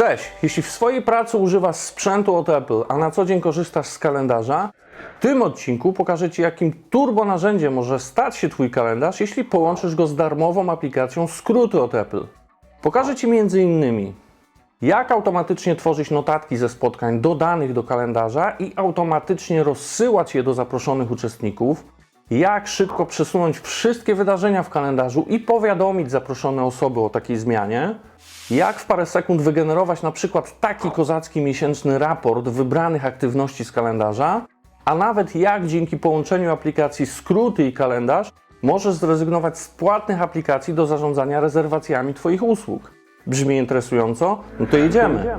Cześć! Jeśli w swojej pracy używasz sprzętu od Apple, a na co dzień korzystasz z kalendarza, w tym odcinku pokażę Ci, jakim turbo narzędziem może stać się Twój kalendarz, jeśli połączysz go z darmową aplikacją skróty od Apple. Pokażę Ci m.in. jak automatycznie tworzyć notatki ze spotkań dodanych do kalendarza i automatycznie rozsyłać je do zaproszonych uczestników, jak szybko przesunąć wszystkie wydarzenia w kalendarzu i powiadomić zaproszone osoby o takiej zmianie, jak w parę sekund wygenerować na przykład taki kozacki miesięczny raport wybranych aktywności z kalendarza, a nawet jak dzięki połączeniu aplikacji skróty i kalendarz możesz zrezygnować z płatnych aplikacji do zarządzania rezerwacjami Twoich usług. Brzmi interesująco? No to jedziemy.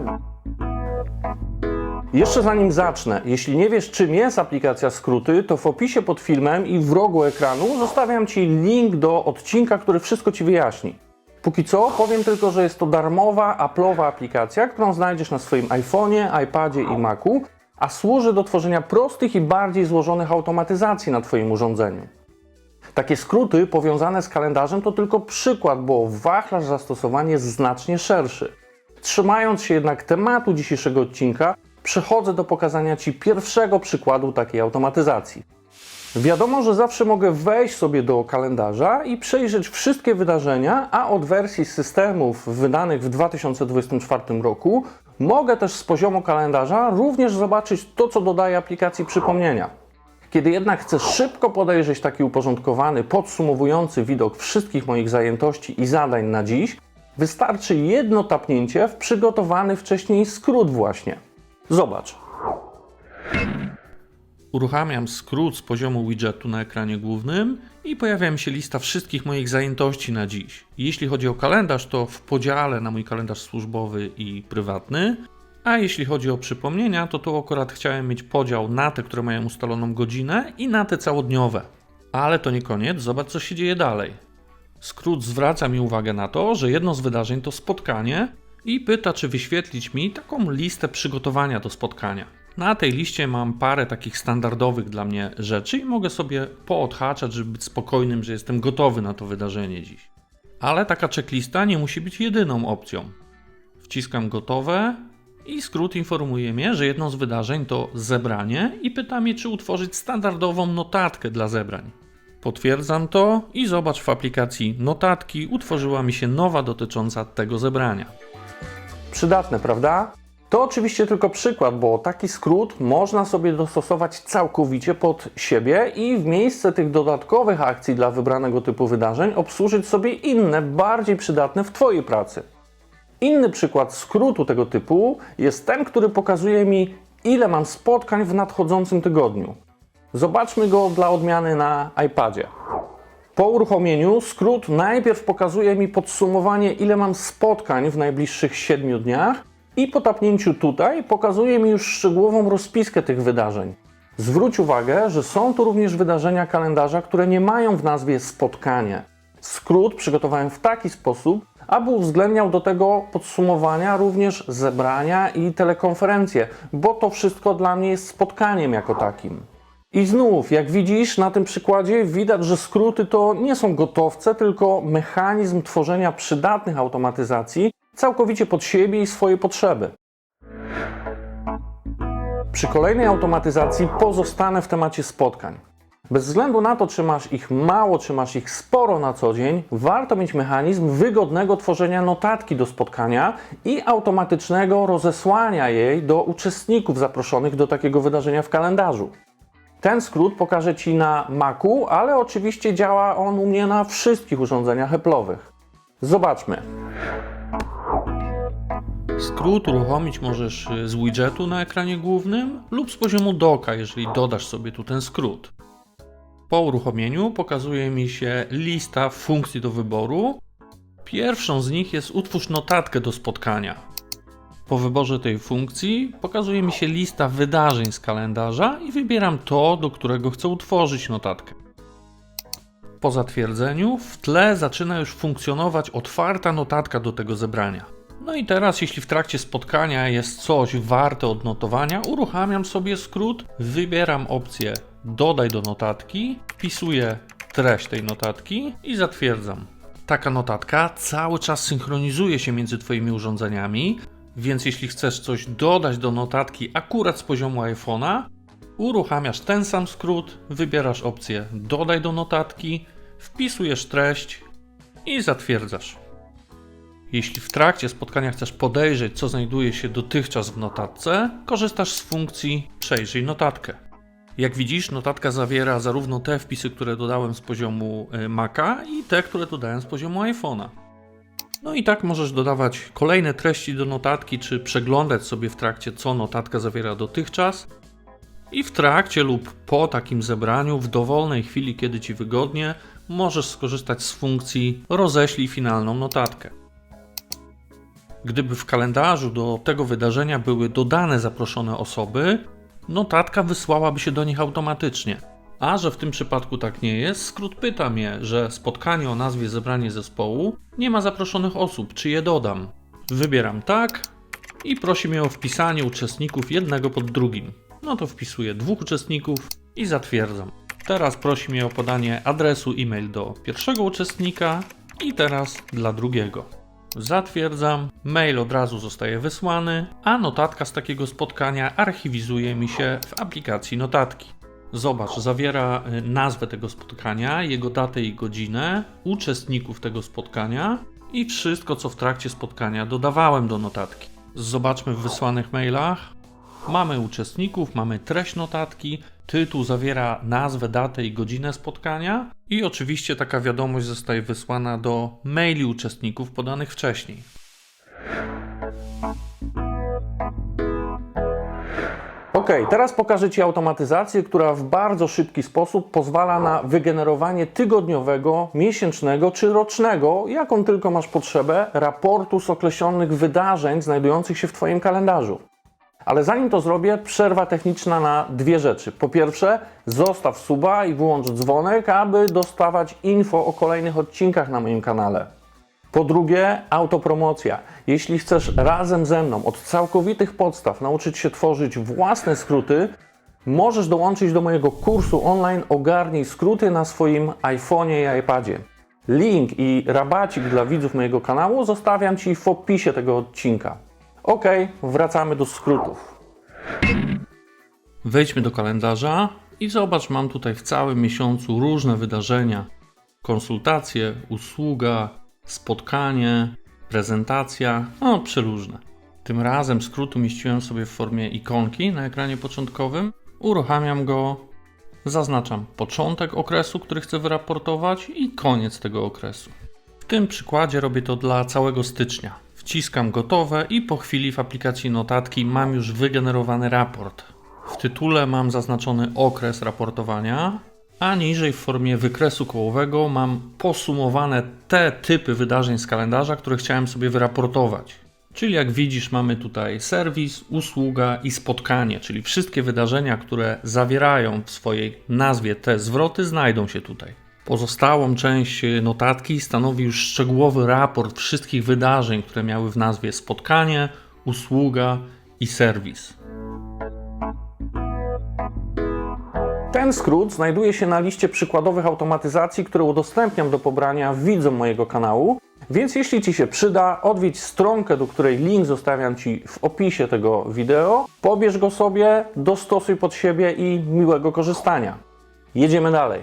Jeszcze zanim zacznę, jeśli nie wiesz czym jest aplikacja Skróty, to w opisie pod filmem i w rogu ekranu zostawiam Ci link do odcinka, który wszystko Ci wyjaśni. Póki co powiem tylko, że jest to darmowa, Apple'owa aplikacja, którą znajdziesz na swoim iPhone'ie, iPadzie i Macu, a służy do tworzenia prostych i bardziej złożonych automatyzacji na Twoim urządzeniu. Takie skróty powiązane z kalendarzem to tylko przykład, bo wachlarz zastosowań jest znacznie szerszy. Trzymając się jednak tematu dzisiejszego odcinka, przechodzę do pokazania Ci pierwszego przykładu takiej automatyzacji. Wiadomo, że zawsze mogę wejść sobie do kalendarza i przejrzeć wszystkie wydarzenia, a od wersji systemów wydanych w 2024 roku mogę też z poziomu kalendarza również zobaczyć to, co dodaje aplikacji przypomnienia. Kiedy jednak chcę szybko podejrzeć taki uporządkowany, podsumowujący widok wszystkich moich zajętości i zadań na dziś, wystarczy jedno tapnięcie w przygotowany wcześniej skrót właśnie. Zobacz. Uruchamiam skrót z poziomu widgetu na ekranie głównym i pojawia mi się lista wszystkich moich zajętości na dziś. Jeśli chodzi o kalendarz, to w podziale na mój kalendarz służbowy i prywatny, a jeśli chodzi o przypomnienia, to tu akurat chciałem mieć podział na te, które mają ustaloną godzinę i na te całodniowe. Ale to nie koniec, zobacz co się dzieje dalej. Skrót zwraca mi uwagę na to, że jedno z wydarzeń to spotkanie i pyta, czy wyświetlić mi taką listę przygotowania do spotkania. Na tej liście mam parę takich standardowych dla mnie rzeczy i mogę sobie poodhaczać, żeby być spokojnym, że jestem gotowy na to wydarzenie dziś. Ale taka checklista nie musi być jedyną opcją. Wciskam gotowe i skrót informuje mnie, że jedno z wydarzeń to zebranie i pyta mnie, czy utworzyć standardową notatkę dla zebrań. Potwierdzam to i zobacz w aplikacji Notatki utworzyła mi się nowa dotycząca tego zebrania. Przydatne, prawda? To oczywiście tylko przykład, bo taki skrót można sobie dostosować całkowicie pod siebie i w miejsce tych dodatkowych akcji dla wybranego typu wydarzeń obsłużyć sobie inne, bardziej przydatne w Twojej pracy. Inny przykład skrótu tego typu jest ten, który pokazuje mi, ile mam spotkań w nadchodzącym tygodniu. Zobaczmy go dla odmiany na iPadzie. Po uruchomieniu skrót najpierw pokazuje mi podsumowanie, ile mam spotkań w najbliższych 7 dniach, i po tapnięciu tutaj pokazuje mi już szczegółową rozpiskę tych wydarzeń. Zwróć uwagę, że są tu również wydarzenia kalendarza, które nie mają w nazwie spotkanie. Skrót przygotowałem w taki sposób, aby uwzględniał do tego podsumowania również zebrania i telekonferencje, bo to wszystko dla mnie jest spotkaniem jako takim. I znów, jak widzisz na tym przykładzie, widać, że skróty to nie są gotowce, tylko mechanizm tworzenia przydatnych automatyzacji całkowicie pod siebie i swoje potrzeby. Przy kolejnej automatyzacji pozostanę w temacie spotkań. Bez względu na to, czy masz ich mało, czy masz ich sporo na co dzień, warto mieć mechanizm wygodnego tworzenia notatki do spotkania i automatycznego rozesłania jej do uczestników zaproszonych do takiego wydarzenia w kalendarzu. Ten skrót pokażę Ci na Macu, ale oczywiście działa on u mnie na wszystkich urządzeniach Apple'owych. Zobaczmy. Skrót uruchomić możesz y, z widgetu na ekranie głównym lub z poziomu doka, jeżeli dodasz sobie tu ten skrót. Po uruchomieniu pokazuje mi się lista funkcji do wyboru. Pierwszą z nich jest utwórz notatkę do spotkania. Po wyborze tej funkcji pokazuje mi się lista wydarzeń z kalendarza i wybieram to, do którego chcę utworzyć notatkę. Po zatwierdzeniu w tle zaczyna już funkcjonować otwarta notatka do tego zebrania. No i teraz, jeśli w trakcie spotkania jest coś warte odnotowania, uruchamiam sobie skrót, wybieram opcję Dodaj do notatki, wpisuję treść tej notatki i zatwierdzam. Taka notatka cały czas synchronizuje się między Twoimi urządzeniami, Więc jeśli chcesz coś dodać do notatki akurat z poziomu iPhone'a, uruchamiasz ten sam skrót, wybierasz opcję Dodaj do notatki, wpisujesz treść i zatwierdzasz. Jeśli w trakcie spotkania chcesz podejrzeć, co znajduje się dotychczas w notatce, korzystasz z funkcji Przejrzyj notatkę. Jak widzisz, notatka zawiera zarówno te wpisy, które dodałem z poziomu y, Maca, i te, które dodałem z poziomu iPhone'a. No i tak możesz dodawać kolejne treści do notatki, czy przeglądać sobie w trakcie, co notatka zawiera dotychczas. I w trakcie lub po takim zebraniu, w dowolnej chwili, kiedy ci wygodnie, możesz skorzystać z funkcji Roześlij finalną notatkę. Gdyby w kalendarzu do tego wydarzenia były dodane zaproszone osoby, notatka wysłałaby się do nich automatycznie. A że w tym przypadku tak nie jest, skrót pyta mnie, że spotkanie o nazwie zebranie zespołu nie ma zaproszonych osób, czy je dodam. Wybieram tak i prosi mnie o wpisanie uczestników jednego pod drugim. No to wpisuję dwóch uczestników i zatwierdzam. Teraz prosi mnie o podanie adresu e-mail do pierwszego uczestnika i teraz dla drugiego. Zatwierdzam, mail od razu zostaje wysłany, a notatka z takiego spotkania archiwizuje mi się w aplikacji notatki. Zobacz, zawiera y, nazwę tego spotkania, jego datę i godzinę, uczestników tego spotkania i wszystko, co w trakcie spotkania dodawałem do notatki. Zobaczmy w wysłanych mailach. Mamy uczestników, mamy treść notatki, tytuł zawiera nazwę, datę i godzinę spotkania i oczywiście taka wiadomość zostaje wysłana do maili uczestników podanych wcześniej. Ok, teraz pokażę Ci automatyzację, która w bardzo szybki sposób pozwala na wygenerowanie tygodniowego, miesięcznego czy rocznego, jaką tylko masz potrzebę, raportu z określonych wydarzeń znajdujących się w Twoim kalendarzu. Ale zanim to zrobię, przerwa techniczna na dwie rzeczy. Po pierwsze, zostaw suba i wyłącz dzwonek, aby dostawać info o kolejnych odcinkach na moim kanale. Po drugie, autopromocja. Jeśli chcesz razem ze mną od całkowitych podstaw nauczyć się tworzyć własne skróty, możesz dołączyć do mojego kursu online Ogarnij skróty na swoim iPhone'ie i iPadzie. Link i rabacik dla widzów mojego kanału zostawiam Ci w opisie tego odcinka. Ok, wracamy do skrótów. Wejdźmy do kalendarza i zobacz, mam tutaj w całym miesiącu różne wydarzenia: konsultacje, usługa, spotkanie, prezentacja, no przeróżne. Tym razem skrót umieściłem sobie w formie ikonki na ekranie początkowym. Uruchamiam go, zaznaczam początek okresu, który chcę wyraportować i koniec tego okresu. W tym przykładzie robię to dla całego stycznia. Wciskam gotowe i po chwili w aplikacji notatki mam już wygenerowany raport. W tytule mam zaznaczony okres raportowania, a niżej w formie wykresu kołowego mam posumowane te typy wydarzeń z kalendarza, które chciałem sobie wyraportować. Czyli jak widzisz, mamy tutaj serwis, usługa i spotkanie, czyli wszystkie wydarzenia, które zawierają w swojej nazwie te zwroty, znajdą się tutaj. Pozostałą część notatki stanowi już szczegółowy raport wszystkich wydarzeń, które miały w nazwie spotkanie, usługa i serwis. Ten skrót znajduje się na liście przykładowych automatyzacji, które udostępniam do pobrania widzom mojego kanału. Więc jeśli Ci się przyda, odwiedź stronkę, do której link zostawiam Ci w opisie tego wideo. Pobierz go sobie, dostosuj pod siebie i miłego korzystania. Jedziemy dalej.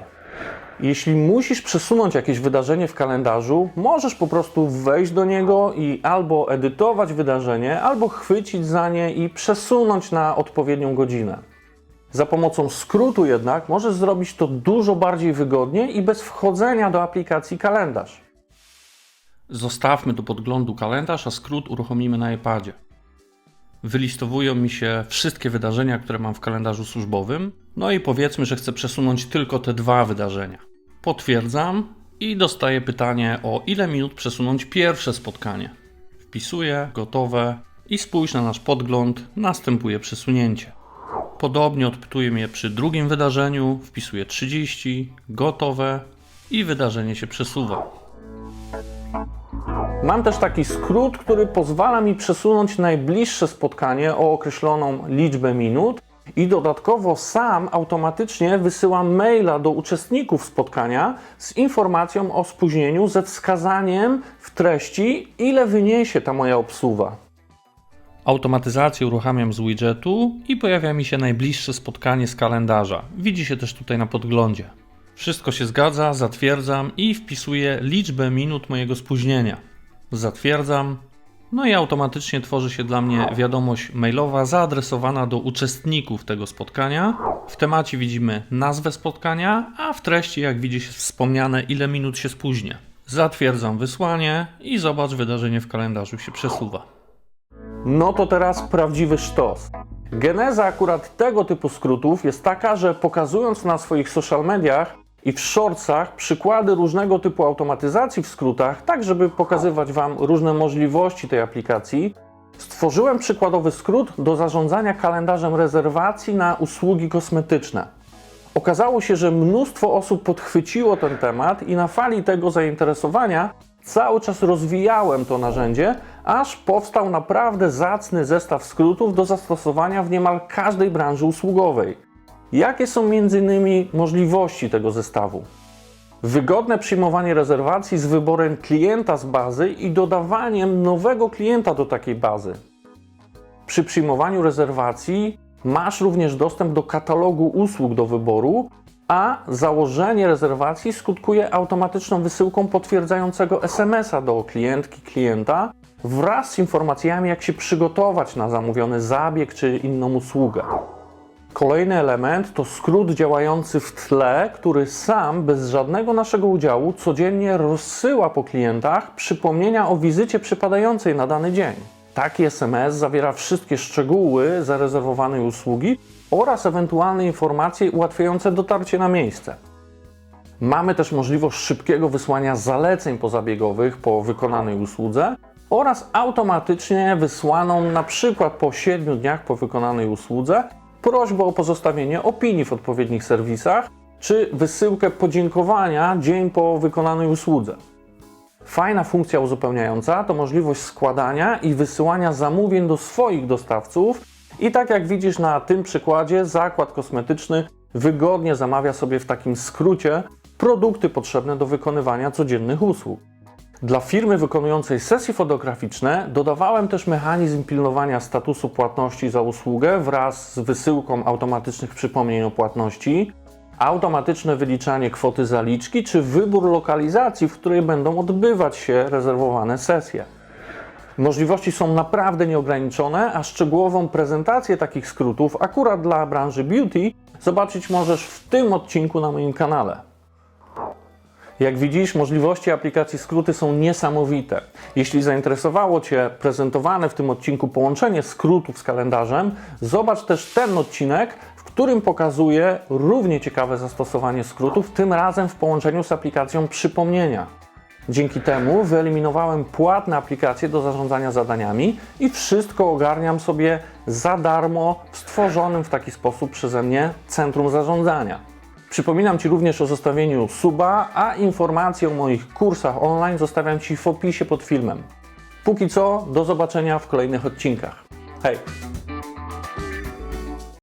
Jeśli musisz przesunąć jakieś wydarzenie w kalendarzu, możesz po prostu wejść do niego i albo edytować wydarzenie, albo chwycić za nie i przesunąć na odpowiednią godzinę. Za pomocą skrótu jednak możesz zrobić to dużo bardziej wygodnie i bez wchodzenia do aplikacji kalendarz. Zostawmy do podglądu kalendarz, a skrót uruchomimy na iPadzie. Wylistowują mi się wszystkie wydarzenia, które mam w kalendarzu służbowym. No i powiedzmy, że chcę przesunąć tylko te dwa wydarzenia. Potwierdzam i dostaję pytanie o ile minut przesunąć pierwsze spotkanie. Wpisuję, gotowe i spójrz na nasz podgląd, następuje przesunięcie. Podobnie odpytuje mnie przy drugim wydarzeniu, wpisuję 30, gotowe i wydarzenie się przesuwa. Mam też taki skrót, który pozwala mi przesunąć najbliższe spotkanie o określoną liczbę minut i dodatkowo sam automatycznie wysyłam maila do uczestników spotkania z informacją o spóźnieniu ze wskazaniem w treści, ile wyniesie ta moja obsługa. Automatyzację uruchamiam z widgetu i pojawia mi się najbliższe spotkanie z kalendarza. Widzi się też tutaj na podglądzie. Wszystko się zgadza, zatwierdzam i wpisuję liczbę minut mojego spóźnienia. Zatwierdzam. No i automatycznie tworzy się dla mnie wiadomość mailowa zaadresowana do uczestników tego spotkania. W temacie widzimy nazwę spotkania, a w treści, jak widzisz, jest wspomniane, ile minut się spóźnię. Zatwierdzam wysłanie i zobacz, wydarzenie w kalendarzu się przesuwa. No to teraz prawdziwy sztos. Geneza akurat tego typu skrótów jest taka, że pokazując na swoich social mediach i w shortsach przykłady różnego typu automatyzacji w skrótach, tak żeby pokazywać Wam różne możliwości tej aplikacji, stworzyłem przykładowy skrót do zarządzania kalendarzem rezerwacji na usługi kosmetyczne. Okazało się, że mnóstwo osób podchwyciło ten temat i na fali tego zainteresowania cały czas rozwijałem to narzędzie, aż powstał naprawdę zacny zestaw skrótów do zastosowania w niemal każdej branży usługowej. Jakie są m.in. możliwości tego zestawu? Wygodne przyjmowanie rezerwacji z wyborem klienta z bazy i dodawaniem nowego klienta do takiej bazy. Przy przyjmowaniu rezerwacji masz również dostęp do katalogu usług do wyboru, a założenie rezerwacji skutkuje automatyczną wysyłką potwierdzającego SMS-a do klientki klienta wraz z informacjami, jak się przygotować na zamówiony zabieg czy inną usługę. Kolejny element to skrót działający w tle, który sam, bez żadnego naszego udziału, codziennie rozsyła po klientach przypomnienia o wizycie przypadającej na dany dzień. Taki SMS zawiera wszystkie szczegóły zarezerwowanej usługi oraz ewentualne informacje ułatwiające dotarcie na miejsce. Mamy też możliwość szybkiego wysłania zaleceń pozabiegowych po wykonanej usłudze oraz automatycznie wysłaną na przykład po 7 dniach po wykonanej usłudze prośbę o pozostawienie opinii w odpowiednich serwisach czy wysyłkę podziękowania dzień po wykonanej usłudze. Fajna funkcja uzupełniająca to możliwość składania i wysyłania zamówień do swoich dostawców i tak jak widzisz na tym przykładzie, zakład kosmetyczny wygodnie zamawia sobie w takim skrócie produkty potrzebne do wykonywania codziennych usług. Dla firmy wykonującej sesje fotograficzne dodawałem też mechanizm pilnowania statusu płatności za usługę wraz z wysyłką automatycznych przypomnień o płatności, automatyczne wyliczanie kwoty zaliczki czy wybór lokalizacji, w której będą odbywać się rezerwowane sesje. Możliwości są naprawdę nieograniczone, a szczegółową prezentację takich skrótów akurat dla branży beauty zobaczyć możesz w tym odcinku na moim kanale. Jak widzisz, możliwości aplikacji skróty są niesamowite. Jeśli zainteresowało Cię prezentowane w tym odcinku połączenie skrótów z kalendarzem, zobacz też ten odcinek, w którym pokazuję równie ciekawe zastosowanie skrótów, tym razem w połączeniu z aplikacją przypomnienia. Dzięki temu wyeliminowałem płatne aplikacje do zarządzania zadaniami i wszystko ogarniam sobie za darmo w stworzonym w taki sposób przeze mnie centrum zarządzania. Przypominam Ci również o zostawieniu suba, a informacje o moich kursach online zostawiam Ci w opisie pod filmem. Póki co, do zobaczenia w kolejnych odcinkach. Hej!